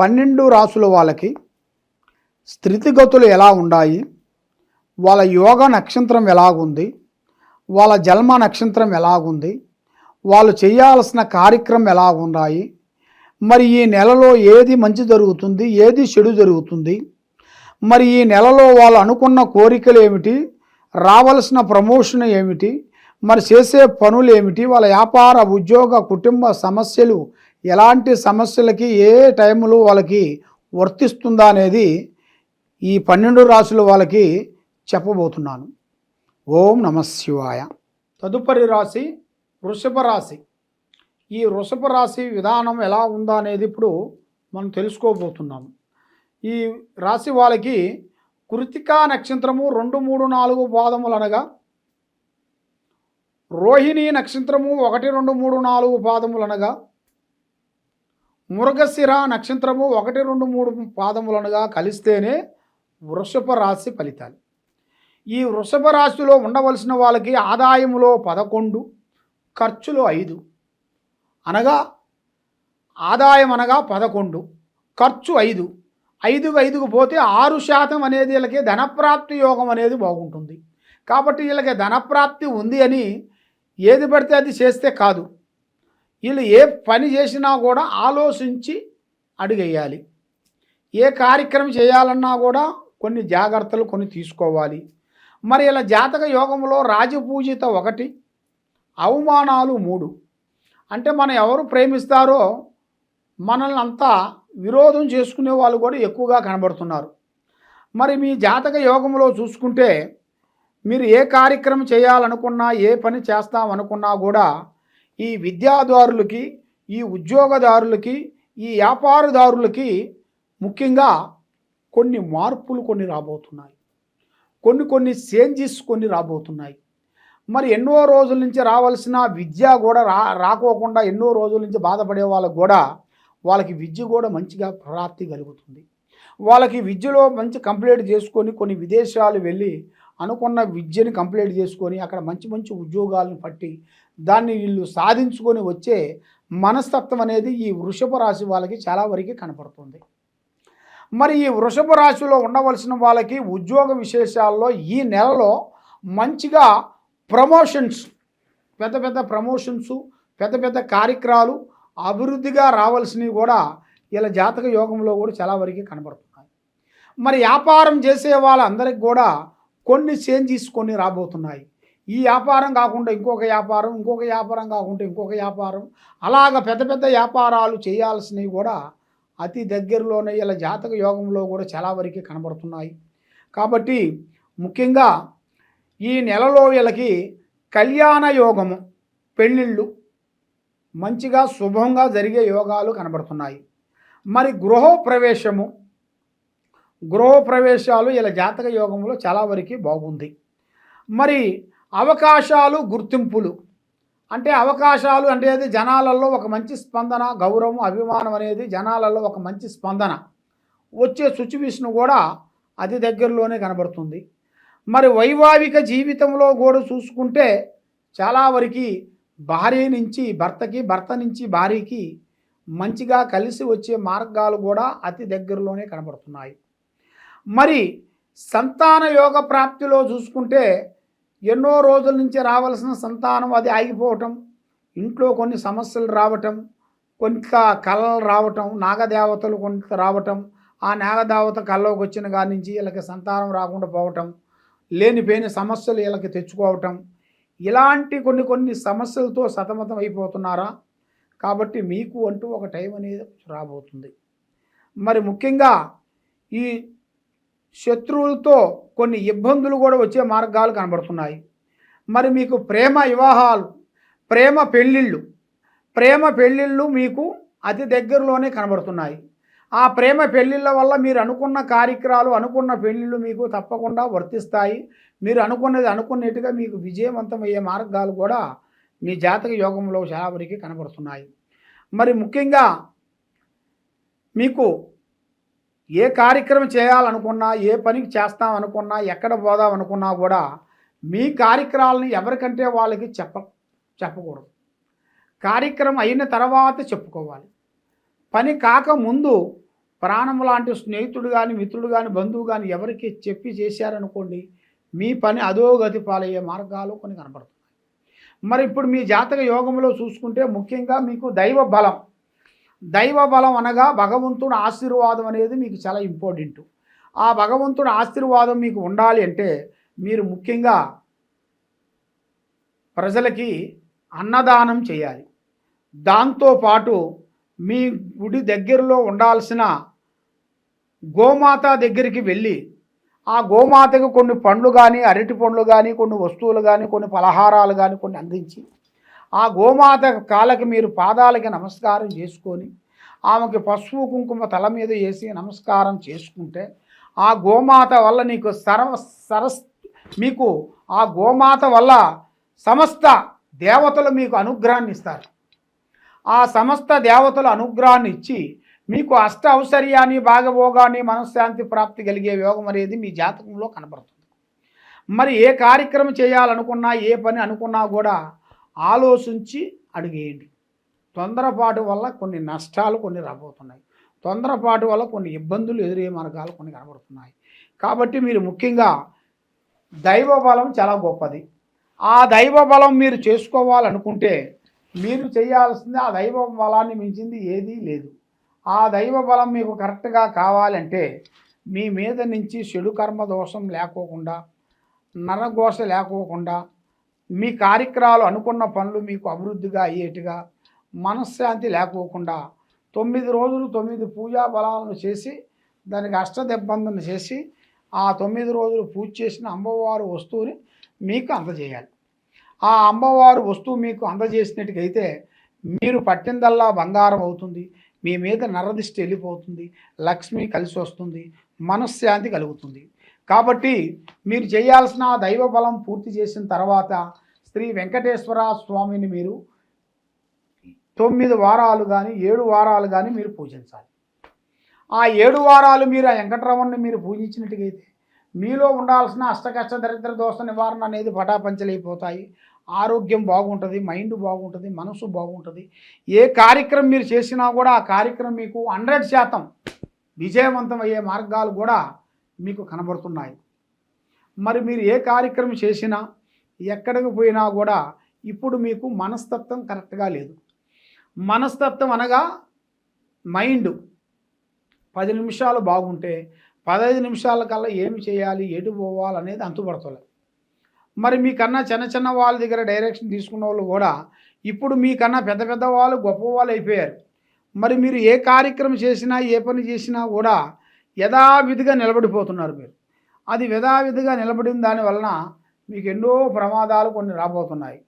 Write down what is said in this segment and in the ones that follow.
పన్నెండు రాసుల వాళ్ళకి స్థితిగతులు ఎలా ఉన్నాయి వాళ్ళ యోగ నక్షత్రం ఎలాగుంది? వాళ్ళ జన్మ నక్షత్రం ఎలాగుంది? వాళ్ళు చేయాల్సిన కార్యక్రమం ఎలా ఉన్నాయి? మరి ఈ నెలలో ఏది మంచి జరుగుతుంది? ఏది చెడు జరుగుతుంది? మరి ఈ నెలలో వాళ్ళు అనుకున్న కోరికలు ఏమిటి? రావలసిన ప్రమోషన్ ఏమిటి? మరి చేసే పనులు ఏమిటి? వాళ్ళ వ్యాపార ఉద్యోగ కుటుంబ సమస్యలు ఎలాంటి సమస్యలకి ఏ టైంలో వాళ్ళకి వర్తిస్తుందా అనేది ఈ పన్నెండు రాశులు వాళ్ళకి చెప్పబోతున్నాను. ఓం నమ శివాయ. తదుపరి రాశి వృషభ రాశి. ఈ వృషభ రాశి విధానం ఎలా ఉందా అనేది ఇప్పుడు మనం తెలుసుకోబోతున్నాము. ఈ రాశి వాళ్ళకి కృతికా నక్షత్రము రెండు మూడు నాలుగు పాదములు అనగా రోహిణి నక్షత్రము ఒకటి రెండు మూడు నాలుగు పాదములు అనగా మృగశిర నక్షత్రము ఒకటి రెండు మూడు పాదములనుగా కలిస్తేనే వృషభ రాశి ఫలితాలు. ఈ వృషభ రాశిలో ఉండవలసిన వాళ్ళకి ఆదాయములో పదకొండు ఖర్చులు ఐదు. అనగా ఆదాయం అనగా పదకొండు ఖర్చు ఐదు. ఐదుకు ఐదుకు పోతే ఆరు శాతం అనేది వీళ్ళకి ధనప్రాప్తి యోగం అనేది బాగుంటుంది. కాబట్టి వీళ్ళకి ధనప్రాప్తి ఉంది అని ఏది పడితే అది చేస్తే కాదు. వీళ్ళు ఏ పని చేసినా కూడా ఆలోచించి అడుగేయాలి. ఏ కార్యక్రమం చేయాలన్నా కూడా కొన్ని జాగ్రత్తలు కొన్ని తీసుకోవాలి. మరి ఇలా జాతక యోగంలో రాజపూజిత ఒకటి అవమానాలు మూడు. అంటే మనం ఎవరు ప్రేమిస్తారో మనల్ని అంతా విరోధం చేసుకునే వాళ్ళు కూడా ఎక్కువగా కనబడుతున్నారు. మరి మీ జాతక యోగంలో చూసుకుంటే మీరు ఏ కార్యక్రమం చేయాలనుకున్నా ఏ పని చేస్తామనుకున్నా కూడా ఈ విద్యాదారులకి ఈ ఉద్యోగదారులకి ఈ వ్యాపారదారులకి ముఖ్యంగా కొన్ని మార్పులు కొన్ని రాబోతున్నాయి. కొన్ని కొన్ని చేంజెస్ కొన్ని రాబోతున్నాయి. మరి ఎన్నో రోజుల నుంచి రావాల్సిన విద్య కూడా రా రాకోకుండా ఎన్నో రోజుల నుంచి బాధపడే వాళ్ళకు కూడా వాళ్ళకి విద్య కూడా మంచిగా ప్రాప్తి కలుగుతుంది. వాళ్ళకి విద్యలో మంచి కంప్లీట్ చేసుకొని కొన్ని విదేశాలు వెళ్ళి అనుకున్న విద్యని కంప్లీట్ చేసుకొని అక్కడ మంచి మంచి ఉద్యోగాలను పట్టి దాన్ని వీళ్ళు సాధించుకొని వచ్చే మనస్తత్వం అనేది ఈ వృషభ రాశి వాళ్ళకి చాలా వరకు కనపడుతుంది. మరి ఈ వృషభ రాశిలో ఉండవలసిన వాళ్ళకి ఉద్యోగ విశేషాల్లో ఈ నెలలో మంచిగా ప్రమోషన్స్ పెద్ద పెద్ద ప్రమోషన్స్ పెద్ద పెద్ద కార్యక్రమాలు అభివృద్ధిగా రావాల్సినవి కూడా ఇలా జాతక యోగంలో కూడా చాలా వరకు కనబడుతున్నాయి. మరి వ్యాపారం చేసే వాళ్ళందరికీ కూడా కొన్ని చేంజెస్ కొన్ని రాబోతున్నాయి. ఈ వ్యాపారం కాకుండా ఇంకొక వ్యాపారం ఇంకొక వ్యాపారం కాకుండా ఇంకొక వ్యాపారం అలాగ పెద్ద పెద్ద వ్యాపారాలు చేయాల్సినవి కూడా అతి దగ్గరలోనే ఇలా జాతక యోగంలో కూడా చాలా వరకు కనబడుతున్నాయి. కాబట్టి ముఖ్యంగా ఈ నెలలో వీళ్ళకి కళ్యాణ యోగము పెళ్ళిళ్ళు మంచిగా శుభంగా జరిగే యోగాలు కనబడుతున్నాయి. మరి గృహప్రవేశము గృహ ప్రవేశాలు ఇలా జాతక యోగంలో చాలా వరకు బాగుంది. మరి అవకాశాలు గుర్తింపులు. అంటే అవకాశాలు అంటే అది జనాలలో ఒక మంచి స్పందన గౌరవం అభిమానం అనేది జనాలలో ఒక మంచి స్పందన. వచ్చే సిచ్యువేషన్ కూడా అతి దగ్గరలోనే కనబడుతుంది. మరి వైవాహిక జీవితంలో కూడా చూసుకుంటే చాలా వరకు భార్య నుంచి భర్తకి భర్త నుంచి భార్యకి మంచిగా కలిసి వచ్చే మార్గాలు కూడా అతి దగ్గరలోనే కనబడుతున్నాయి. మరి సంతాన యోగ ప్రాప్తిలో చూసుకుంటే ఎన్నో రోజుల నుంచి రావాల్సిన సంతానం అది ఆగిపోవటం ఇంట్లో కొన్ని సమస్యలు రావటం కొంత కళలు రావటం నాగదేవతలు కొంత రావటం ఆ నాగదేవత కళ్ళలోకి వచ్చిన కాడి నుంచి వీళ్ళకి సంతానం రాకుండా పోవటం లేనిపోయిన సమస్యలు వీళ్ళకి తెచ్చుకోవటం ఇలాంటి కొన్ని కొన్ని సమస్యలతో సతమతం అయిపోతున్నారా? కాబట్టి మీకు అంటూ ఒక టైం అనేది రాబోతుంది. మరి ముఖ్యంగా ఈ శత్రువులతో కొన్ని ఇబ్బందులు కూడా వచ్చే మార్గాలు కనబడుతున్నాయి. మరి మీకు ప్రేమ వివాహాలు ప్రేమ పెళ్ళిళ్ళు ప్రేమ పెళ్ళిళ్ళు మీకు అతి దగ్గరలోనే కనబడుతున్నాయి. ఆ ప్రేమ పెళ్ళిళ్ళ వల్ల మీరు అనుకున్న కార్యక్రమాలు అనుకున్న పెళ్ళిళ్ళు మీకు తప్పకుండా వర్తిస్తాయి. మీరు అనుకున్నది అనుకున్నట్టుగా మీకు విజయవంతమయ్యే మార్గాలు కూడా మీ జాతక యోగంలో చాలా వరకు కనబడుతున్నాయి. మరి ముఖ్యంగా మీకు ఏ కార్యక్రమం చేయాలనుకున్నా ఏ పనికి చేస్తాం అనుకున్నా ఎక్కడ పోదాం అనుకున్నా కూడా మీ కార్యక్రమాలను ఎవరికంటే వాళ్ళకి చెప్ప చెప్పకూడదు. కార్యక్రమం అయిన తర్వాత చెప్పుకోవాలి. పని కాక ముందు ప్రాణం లాంటి స్నేహితుడు కానీ మిత్రుడు కానీ బంధువు కానీ ఎవరికి చెప్పి చేశారనుకోండి మీ పని అధోగతి పాలయ్యే మార్గాలు కొన్ని కనబడుతున్నాయి మరి ఇప్పుడు మీ జాతక యోగంలో చూసుకుంటే ముఖ్యంగా మీకు దైవ బలం దైవ బలం అనగా భగవంతుడు ఆశీర్వాదం అనేది మీకు చాలా ఇంపార్టెంట్. ఆ భగవంతుడు ఆశీర్వాదం మీకు ఉండాలి అంటే మీరు ముఖ్యంగా ప్రజలకి అన్నదానం చేయాలి. దాంతోపాటు మీ గుడి దగ్గరలో ఉండాల్సిన గోమాత దగ్గరికి వెళ్ళి ఆ గోమాతకు కొన్ని పండ్లు కానీ అరటి పండ్లు కానీ కొన్ని వస్తువులు కానీ కొన్ని పలహారాలు కానీ కొన్ని అందించి ఆ గోమాత కాళ్ళకి మీరు పాదాలకి నమస్కారం చేసుకొని ఆమెకి పసుపు కుంకుమ తల మీద వేసి నమస్కారం చేసుకుంటే ఆ గోమాత వల్ల నీకు సర్వ సరస్ మీకు ఆ గోమాత వల్ల సమస్త దేవతలు మీకు అనుగ్రహాన్ని ఇస్తారు. ఆ సమస్త దేవతలు అనుగ్రహాన్ని ఇచ్చి మీకు అష్ట ఔశ్వర్యాన్ని భాగభోగాన్ని మనశ్శాంతి ప్రాప్తి కలిగే యోగం అనేది మీ జాతకంలో కనబడుతుంది. మరి ఏ కార్యక్రమం చేయాలనుకున్నా ఏ పని అనుకున్నా కూడా ఆలోచించి అడిగేయండి. తొందరపాటు వల్ల కొన్ని నష్టాలు కొన్ని రాబోతున్నాయి. తొందరపాటు వల్ల కొన్ని ఇబ్బందులు ఎదురయ్యే మార్గాలు కొన్ని కనబడుతున్నాయి. కాబట్టి మీరు ముఖ్యంగా దైవ బలం చాలా గొప్పది. ఆ దైవ బలం మీరు చేసుకోవాలనుకుంటే మీరు చేయాల్సింది ఆ దైవ బలాన్ని మించింది ఏదీ లేదు. ఆ దైవ బలం మీకు కరెక్ట్గా కావాలంటే మీ మీద నుంచి చెడు కర్మ దోషం లేకోకుండా నరఘోష లేకోకుండా మీ కార్యక్రమాలు అనుకున్న పనులు మీకు అభివృద్ధిగా అయ్యేట్టుగా మనశ్శాంతి లేకోకుండా తొమ్మిది రోజులు తొమ్మిది పూజా బలాలను చేసి దానికి అష్టదిబ్బందన చేసి ఆ తొమ్మిది రోజులు పూజ చేసిన అమ్మవారు వస్తువుని మీకు అందజేయాలి. ఆ అమ్మవారు వస్తువు మీకు అందజేసినట్టుకైతే మీరు పట్టిందల్లా బంగారం అవుతుంది మీ మీద నరదిష్టి వెళ్ళిపోతుంది లక్ష్మి కలిసి వస్తుంది మనశ్శాంతి కలుగుతుంది. కాబట్టి మీరు చేయాల్సిన దైవ బలం పూర్తి చేసిన తర్వాత శ్రీ వెంకటేశ్వర స్వామిని మీరు తొమ్మిది వారాలు కానీ ఏడు వారాలు కానీ మీరు పూజించాలి. ఆ ఏడు వారాలు మీరు ఆ వెంకటరమణ్ని మీరు పూజించినట్టుగైతే మీలో ఉండాల్సిన అష్టకష్ట దరిద్ర దోష నివారణ అనేది పటాపంచలైపోతాయి. ఆరోగ్యం బాగుంటుంది మైండ్ బాగుంటుంది మనసు బాగుంటుంది. ఏ కార్యక్రమం మీరు చేసినా కూడా ఆ కార్యక్రమం మీకు హండ్రెడ్ శాతం విజయవంతం అయ్యే మార్గాలు కూడా మీకు కనబడుతున్నాయి. మరి మీరు ఏ కార్యక్రమం చేసినా ఎక్కడికి పోయినా కూడా ఇప్పుడు మీకు మనస్తత్వం కరెక్ట్గా లేదు. మనస్తత్వం అనగా మైండ్. పది నిమిషాలు బాగుంటే పదహైదు నిమిషాల కల్లా ఏమి చేయాలి ఎటు పోవాలి అనేది అంతుపడతలేదు. మరి మీకన్నా చిన్న చిన్న వాళ్ళ దగ్గర డైరెక్షన్ తీసుకున్న వాళ్ళు కూడా ఇప్పుడు మీకన్నా పెద్ద పెద్ద వాళ్ళు గొప్ప వాళ్ళు అయిపోయారు. మరి మీరు ఏ కార్యక్రమం చేసినా ఏ పని చేసినా కూడా యథావిధిగా నిలబడిపోతున్నారు మీరు. అది యథావిధిగా నిలబడిన దాని వలన మీకు ఎన్నో ప్రమాదాలు కొన్ని రాబోతున్నాయి.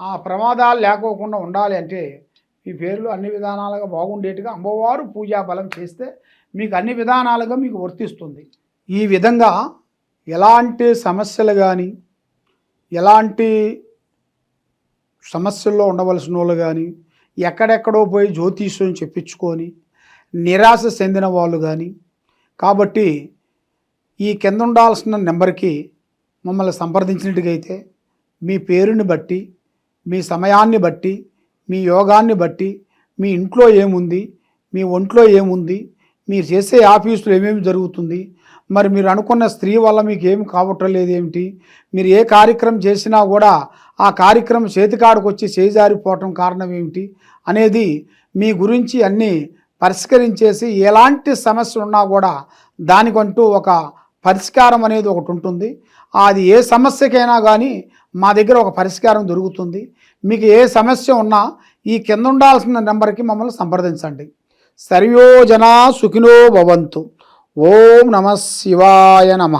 ఆ ప్రమాదాలు లేకోకుండా ఉండాలి అంటే మీ పేర్లు అన్ని విధానాలుగా బాగుండేట్టుగా అమ్మవారు పూజా బలం చేస్తే మీకు అన్ని విధానాలుగా మీకు వర్తిస్తుంది. ఈ విధంగా ఎలాంటి సమస్యలు కానీ ఎలాంటి సమస్యల్లో ఉండవలసిన వాళ్ళు కానీ ఎక్కడెక్కడో పోయి జ్యోతిష్యం చెప్పించుకొని నిరాశ చెందిన వాళ్ళు కానీ కాబట్టి ఈ కింద ఉండాల్సిన నెంబర్కి మమ్మల్ని సంప్రదించినట్టుగైతే మీ పేరుని బట్టి మీ సమయాన్ని బట్టి మీ యోగాన్ని బట్టి మీ ఇంట్లో ఏముంది మీ ఒంట్లో ఏముంది మీరు చేసే ఆఫీసులో ఏమేమి జరుగుతుంది మరి మీరు అనుకున్న స్త్రీ వల్ల మీకు ఏమి కావటం లేదు ఏమిటి మీరు ఏ కార్యక్రమం చేసినా కూడా ఆ కార్యక్రమం చేతికాడికి వచ్చి చేజారిపోవటం కారణం ఏమిటి అనేది మీ గురించి అన్నీ పరిష్కరించేసి ఎలాంటి సమస్య ఉన్నా కూడా దానికంటూ ఒక పరిష్కారం అనేది ఒకటి ఉంటుంది. అది ఏ సమస్యకైనా కానీ మా దగ్గర ఒక పరిష్కారం దొరుకుతుంది. మీకు ఏ సమస్య ఉన్నా ఈ కింద ఉండాల్సిన నెంబర్కి మమ్మల్ని సంప్రదించండి. సర్వోజన సుఖినో భవంతు. ఓం నమ శివాయ నమ.